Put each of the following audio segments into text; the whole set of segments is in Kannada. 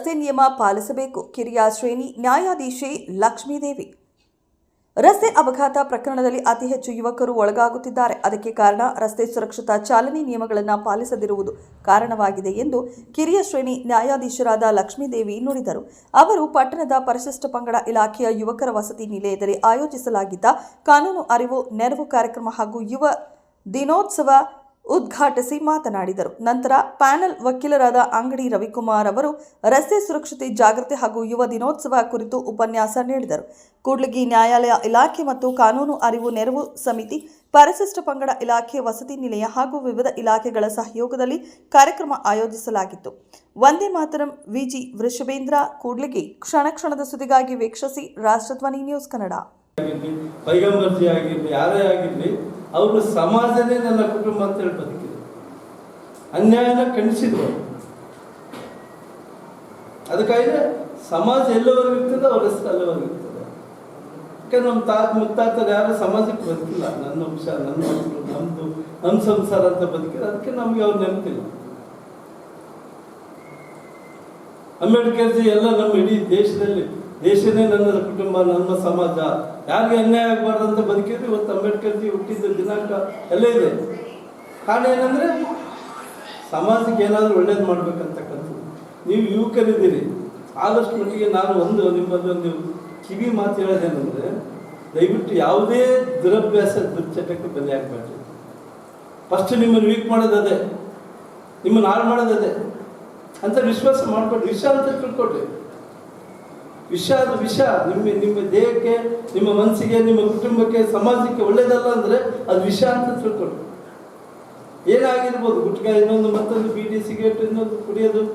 ರಸ್ತೆ ನಿಯಮ ಪಾಲಿಸಬೇಕು. ಕಿರಿಯ ಶ್ರೇಣಿ ನ್ಯಾಯಾಧೀಶೆ ಲಕ್ಷ್ಮೀದೇವಿ. ರಸ್ತೆ ಅಪಘಾತ ಪ್ರಕರಣದಲ್ಲಿ ಅತಿ ಹೆಚ್ಚು ಯುವಕರು ಒಳಗಾಗುತ್ತಿದ್ದಾರೆ. ಅದಕ್ಕೆ ಕಾರಣ ರಸ್ತೆ ಸುರಕ್ಷತಾ ಚಾಲನೆ ನಿಯಮಗಳನ್ನು ಪಾಲಿಸದಿರುವುದು ಕಾರಣವಾಗಿದೆ ಎಂದು ಕಿರಿಯ ಶ್ರೇಣಿ ನ್ಯಾಯಾಧೀಶರಾದ ಲಕ್ಷ್ಮೀದೇವಿ ನುಡಿದರು. ಅವರು ಪಟ್ಟಣದ ಪರಿಶಿಷ್ಟ ಪಂಗಡ ಇಲಾಖೆಯ ಯುವಕರ ವಸತಿ ನಿಲಯದಲ್ಲಿ ಆಯೋಜಿಸಲಾಗಿದ್ದ ಕಾನೂನು ಅರಿವು ನೆರವು ಕಾರ್ಯಕ್ರಮ ಹಾಗೂ ಯುವ ದಿನೋತ್ಸವ ಉದ್ಘಾಟಿಸಿ ಮಾತನಾಡಿದರು. ನಂತರ ಪ್ಯಾನೆಲ್ ವಕೀಲರಾದ ಅಂಗಡಿ ರವಿಕುಮಾರ್ ಅವರು ರಸ್ತೆ ಸುರಕ್ಷತೆ, ಜಾಗೃತಿ ಹಾಗೂ ಯುವ ದಿನೋತ್ಸವ ಕುರಿತು ಉಪನ್ಯಾಸ ನೀಡಿದರು. ಕೂಡ್ಲಿಗಿ ನ್ಯಾಯಾಲಯ ಇಲಾಖೆ ಮತ್ತು ಕಾನೂನು ಅರಿವು ನೆರವು ಸಮಿತಿ, ಪರಿಶಿಷ್ಟ ಪಂಗಡ ಇಲಾಖೆ ವಸತಿ ನಿಲಯ ಹಾಗೂ ವಿವಿಧ ಇಲಾಖೆಗಳ ಸಹಯೋಗದಲ್ಲಿ ಕಾರ್ಯಕ್ರಮ ಆಯೋಜಿಸಲಾಗಿತ್ತು. ವಂದೇ ಮಾತರಂ, ವಿಜಿ ವೃಷಭೇಂದ್ರ, ಕೂಡ್ಲಿಗಿ ಕ್ಷಣ ಕ್ಷಣದ ಸುದ್ದಿಗಾಗಿ ವೀಕ್ಷಿಸಿ ರಾಷ್ಟ್ರಧ್ವನಿ ನ್ಯೂಸ್ ಕನ್ನಡ. ಅವರು ಸಮಾಜನೇ ನನ್ನ ಕುಟುಂಬ ಅಂತ ಹೇಳಿ ಬದುಕಿದ್ರು ಅನ್ಯಾಯನ ಖಂಡಿಸಿದ್ರು ಅದಕ್ಕಾಗಿ ಸಮಾಜ ಎಲ್ಲವರೆಗೂ ಇರ್ತದೆ, ಅವ್ರ ಹೆಸರು ಅಲ್ಲಿವರೆಗೂ ಇರ್ತದೆ. ಯಾಕೆ ನಮ್ಮ ತಾತ ಮುತ್ತಾತರು ಯಾರು ಸಮಾಜಕ್ಕೆ ಬದುಕಿಲ್ಲ. ನನ್ನ ಅಂಶ, ನನ್ನ ಮಕ್ಕಳು ನಮ್ದು ನಮ್ಮ ಸಂಸಾರ ಅಂತ ಬದುಕಿಲ್ಲ ಅದಕ್ಕೆ ನಮ್ಗೆ ಅವ್ರು ನೆನಪಿಲ್ಲ. ಅಂಬೇಡ್ಕರ್ ಜಿ ಎಲ್ಲ ನಮ್ಮ ಇಡೀ ದೇಶದಲ್ಲಿ ದೇಶನೇ ನನ್ನ ಕುಟುಂಬ ನನ್ನ ಸಮಾಜ. ಯಾರಿಗೆ ಅನ್ಯಾಯ ಆಗಬಾರ್ದು ಅಂತ ಬದುಕಿದ್ರು ಇವತ್ತು ಅಂಬೇಡ್ಕರ್ ಜಿ ಹುಟ್ಟಿದ ದಿನಾಂಕ ಎಲ್ಲ ಇದೆ. ಕಾರಣ ಏನಂದ್ರೆ ಸಮಾಜಕ್ಕೆ ಏನಾದರೂ ಒಳ್ಳೇದು ಮಾಡ್ಬೇಕಂತಕ್ಕಂಥದ್ದು. ನೀವು ಯುವಕರಿದ್ದೀರಿ. ಆದಷ್ಟು ಮಟ್ಟಿಗೆ ನಾನು ಒಂದು ನಿಮ್ಮಲ್ಲಿ ಒಂದು ಕಿವಿ ಮಾತು ಹೇಳೋದೇನಂದ್ರೆ, ದಯವಿಟ್ಟು ಯಾವುದೇ ದುರಭ್ಯಾಸ, ದುರ್ಚಟಕ್ಕೆ ಬಲಿ ಆಗಬೇಡ್ರಿ ಫಸ್ಟ್ ನಿಮ್ಮನ್ನು ವೀಕ್ ಮಾಡೋದದೇ ನಿಮ್ಮನ್ನು ಹಾಳು ಮಾಡೋದದೇ ಅಂತ ವಿಶ್ವಾಸ ಮಾಡ್ಕೊಡ್ರಿ ವಿಷ ಅಂತ ತಿಳ್ಕೊಡ್ರಿ ವಿಷ ಅದು ವಿಷ ನಿಮ್ಮ ನಿಮ್ಮ ದೇಹಕ್ಕೆ, ನಿಮ್ಮ ಮನಸ್ಸಿಗೆ, ನಿಮ್ಮ ಕುಟುಂಬಕ್ಕೆ, ಸಮಾಜಕ್ಕೆ ಒಳ್ಳೇದಲ್ಲ ಅಂದರೆ ಅದು ವಿಷ ಅಂತ ತಿಳ್ಕೊಳ್ಳಿ. ಏನಾಗಿರ್ಬೋದು? ಗುಟ್ಕ ಇನ್ನೊಂದು, ಮತ್ತೊಂದು, ಬೀಡಿ, ಸಿಗರೇಟ್, ಇನ್ನೊಂದು ಕುಡಿಯೋದು,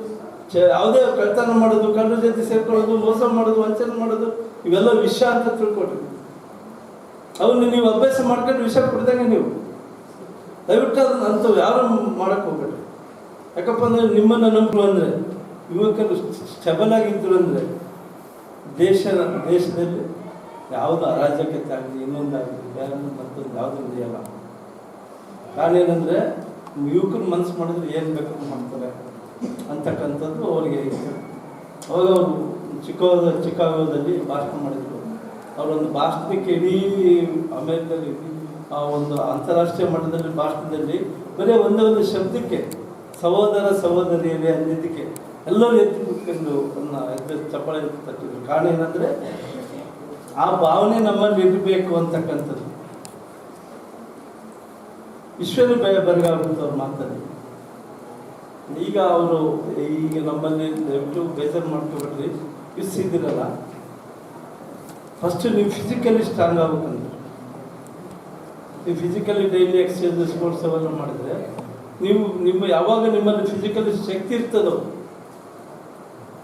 ಚ- ಯಾವುದೇ ಕಳ್ತನ ಮಾಡೋದು ಕಣ್ಣು ಜೊತೆ ಸೇರ್ಕೊಳ್ಳೋದು, ಮೋಸ ಮಾಡೋದು, ವಂಚನೆ ಮಾಡೋದು, ಇವೆಲ್ಲ ವಿಷ ಅಂತ ತಿಳ್ಕೊಡ್ರಿ ಅವನು ನೀವು ಅಭ್ಯಾಸ ಮಾಡ್ಕೊಂಡು ವಿಷ ಕುಡ್ದಂಗೆ ನೀವು. ದಯವಿಟ್ಟು ಅದನ್ನ ಅಂಥವು ಯಾರು ಮಾಡಕ್ ಹೋಗ್ಬೇಡ್ರಿ ಯಾಕಪ್ಪ ಅಂದ್ರೆ ನಿಮ್ಮನ್ನ ನಂಬರು ಅಂದ್ರೆ, ಯುವಕರು ಸ್ಟೆಬಲ್ ಆಗಿದ್ರು ಅಂದ್ರೆ ದೇಶ ದೇಶದಲ್ಲಿ ಯಾವುದು ಅರಾಜಕತೆ ಆಗಲಿ, ಇನ್ನೊಂದಾಗಲಿ ಬೇರೆ ಮತ್ತೊಂದು ಯಾವುದು ಇದೆಯಲ್ಲ ಕಾರಣ ಏನಂದರೆ ಯುವಕರು ಮನಸ್ಸು ಮಾಡಿದ್ರೆ ಏನು ಬೇಕಾದ್ರೂ ಮಾಡ್ತಾರೆ ಅಂತಕ್ಕಂಥದ್ದು ಅವರಿಗೆ ಅವಾಗ ಅವರು ಚಿಕ್ಕ ಚಿಕಾಗೋದಲ್ಲಿ ಭಾಷಣ ಮಾಡಿದ್ರು. ಅವರೊಂದು ಭಾಷಣಕ್ಕೆ ಇಡೀ ಅಮೆರಿಕದಲ್ಲಿ ಆ, ಒಂದು ಅಂತಾರಾಷ್ಟ್ರೀಯ ಮಟ್ಟದಲ್ಲಿ ಭಾಷಣದಲ್ಲಿ ಬರೀ ಒಂದೇ ಒಂದು ಶಬ್ದಕ್ಕೆ, ಸಹೋದರ ಸಹೋದರಿಯಲ್ಲಿ ಅಂದಿದ್ದಕ್ಕೆ ಎಲ್ಲರೂ ಎದ್ದು ಕೂತ್ಕೊಂಡು ಅದನ್ನ ಎದ್ದು ಚಪ್ಪಾಳೆ ತಟ್ಟಿದ್ರು. ಕಾರಣ ಏನಂದ್ರೆ, ಆ ಭಾವನೆ ನಮ್ಮಲ್ಲಿ ಇರಬೇಕು ಅಂತಕ್ಕಂಥದ್ದು. ವಿಶ್ವದ ಭಯ ಬರಗಾಗುತ್ತೆ ಅವ್ರು ಮಾತಾಡಿ ಈಗ ಅವರು, ಈಗ ನಮ್ಮಲ್ಲಿ ದಯವಿಟ್ಟು ಬೇಜಾರು ಮಾಡ್ಕೊಬಿಟ್ರಿ ಇಸ್ ಇದ್ದೀರಲ್ಲ ಫಸ್ಟ್ ನೀವು ಫಿಸಿಕಲಿ ಸ್ಟ್ರಾಂಗ್ ಆಗ್ಬೇಕಂದ್ರೆ. ನೀವು ಫಿಸಿಕಲಿ ಡೈಲಿ ಎಕ್ಸರ್ಸೈಸ್ ಸ್ಪೋರ್ಟ್ಸ್ ಅವೆಲ್ಲ ಮಾಡಿದ್ರೆ, ನೀವು, ನಿಮ್ಮ, ಯಾವಾಗ ನಿಮ್ಮಲ್ಲಿ ಫಿಸಿಕಲಿ ಶಕ್ತಿ ಇರ್ತದೋ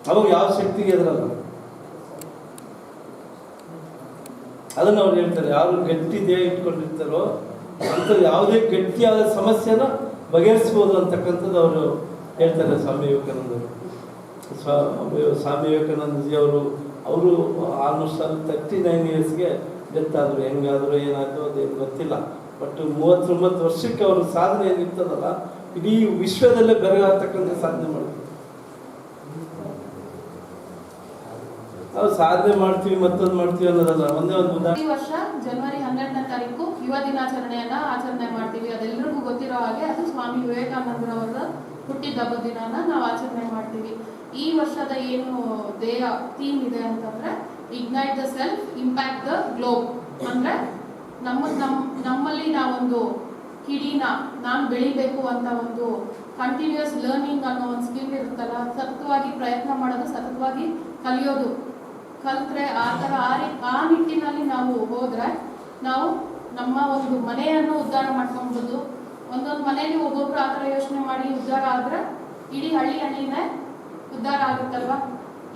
ಅವಾಗ ಯಾವ ಶಕ್ತಿಗೆ ಎದುರಲ್ಲ ಅದನ್ನ ಅವ್ರು ಹೇಳ್ತಾರೆ, ಯಾರು ಗಟ್ಟಿ ದೇಹ ಇಟ್ಕೊಂಡಿರ್ತಾರೋ ಅಂತ ಯಾವುದೇ ಗಟ್ಟಿಯಾದ ಸಮಸ್ಯೆನ ಬಗೆಹರಿಸ್ಬೋದು ಅಂತಕ್ಕಂಥದ್ದು ಅವರು ಹೇಳ್ತಾರೆ ಸ್ವಾಮಿ ವಿವೇಕಾನಂದರು. ಸ್ವಾಮಿ ವಿವೇಕಾನಂದಜಿ ಅವರು ಅವರು ಆಲ್ಮೋಸ್ಟ್ ಅಲ್ಲಿ ತರ್ಟಿ ನೈನ್ ಇಯರ್ಸ್ಗೆ ಡೆತ್ ಆದರು. ಹೆಂಗಾದ್ರು ಏನಾದರೂ ಅದೇನು ಗೊತ್ತಿಲ್ಲ. ಬಟ್ ಮೂವತ್ತೊಂಬತ್ತು ವರ್ಷಕ್ಕೆ ಅವರು ಸಾಧನೆ ಏನಿರ್ತದಲ್ಲ, ಇಡೀ ವಿಶ್ವದಲ್ಲೇ ಬೆರಗಾಗ್ತಕ್ಕಂಥ ಸಾಧನೆ ಮಾಡಿದ್ರು ನಾವು ಸಾಧನೆ ಮಾಡ್ತೀವಿ, ಮತ್ತೊಂದು ಮಾಡ್ತೀವಿ ಅನ್ನೋದಲ್ಲ, ಒಂದೇ ಒಂದು ಪ್ರತಿ ವರ್ಷ ಜನವರಿ ಹನ್ನೆರಡನೇ ತಾರೀಕು ಯುವ ದಿನಾಚರಣೆಯನ್ನ ಆಚರಣೆ ಮಾಡ್ತೀವಿ. ಅದೆಲ್ಲರಿಗೂ ಗೊತ್ತಿರೋ ಹಾಗೆ ಅದು ಸ್ವಾಮಿ ವಿವೇಕಾನಂದರವರ ಹುಟ್ಟಿದ ಹಬ್ಬದ ದಿನಾನ ನಾವು ಆಚರಣೆ ಮಾಡ್ತೀವಿ. ಈ ವರ್ಷದ ಏನು ದೇಹ ಥೀಮ್ ಇದೆ ಅಂತಂದ್ರೆ ignite the self impact the globe ಅಂದ್ರೆ ನಮ್ಮ, ನಮ್, ನಮ್ಮಲ್ಲಿ ನಾವೊಂದು ಕಿಡಿನ ನಾನು ಬೆಳಿಬೇಕು ಅಂತ ಒಂದು ಕಂಟಿನ್ಯೂಸ್ ಲರ್ನಿಂಗ್ ಅನ್ನೋ ಒಂದು ಸ್ಕಿಲ್ ಇರುತ್ತಲ್ಲ, ಸತತವಾಗಿ ಪ್ರಯತ್ನ ಮಾಡೋದು, ಸತತವಾಗಿ ಕಲಿಯೋದು. ಕಲ್ತ್ರೆ ಆ ಥರ ಆ ರೀ ಆ ನಿಟ್ಟಿನಲ್ಲಿ ನಾವು ಹೋದ್ರೆ ನಾವು ನಮ್ಮ ಒಂದು ಮನೆಯನ್ನು ಉದ್ಧಾರ ಮಾಡ್ಕೊಬೋದು. ಒಂದೊಂದು ಮನೆಯಲ್ಲಿ ಒಬ್ಬೊಬ್ರು ಆ ಥರ ಯೋಚನೆ ಮಾಡಿ ಉದ್ಧಾರ ಆದ್ರೆ ಇಡೀ ಹಳ್ಳಿ ಹಳ್ಳಿನೇ ಉದ್ಧಾರ ಆಗುತ್ತಲ್ವಾ?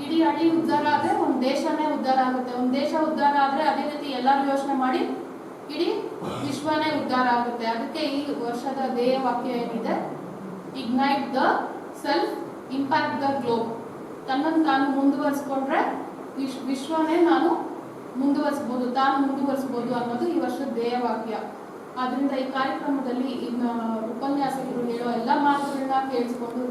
ಇಡೀ ಹಳ್ಳಿ ಉದ್ಧಾರ ಆದ್ರೆ ಒಂದು ದೇಶನೇ ಉದ್ಧಾರ ಆಗುತ್ತೆ. ಒಂದು ದೇಶ ಉದ್ಧಾರ ಆದ್ರೆ ಅದೇ ರೀತಿ ಎಲ್ಲರೂ ಯೋಚನೆ ಮಾಡಿ ಇಡೀ ವಿಶ್ವನೇ ಉದ್ಧಾರ ಆಗುತ್ತೆ. ಅದಕ್ಕೆ ಈ ವರ್ಷದ ಧ್ಯೇಯ ವಾಕ್ಯ ಏನಿದೆ? Ignite the self impact the globe ತನ್ನನ್ನು ತಾನು ಮುಂದುವರಿಸ್ಕೊಂಡ್ರೆ ವಿಶ್ ವಿಶ್ವನೇ ನಾನು ಮುಂದುವರಿಸ್ಬೋದು ತಾನು ಮುಂದುವರಿಸ್ಬೋದು ಅನ್ನೋದು ಈ ವರ್ಷದ ಧ್ಯೇಯವಾಕ್ಯ. ಆದ್ರಿಂದ ಈ ಕಾರ್ಯಕ್ರಮದಲ್ಲಿ ಇನ್ನು ಉಪನ್ಯಾಸಕರು ಹೇಳೋ ಎಲ್ಲ ಮಾತುಗಳನ್ನ ಕೇಳಿಸ್ಕೊಂಡು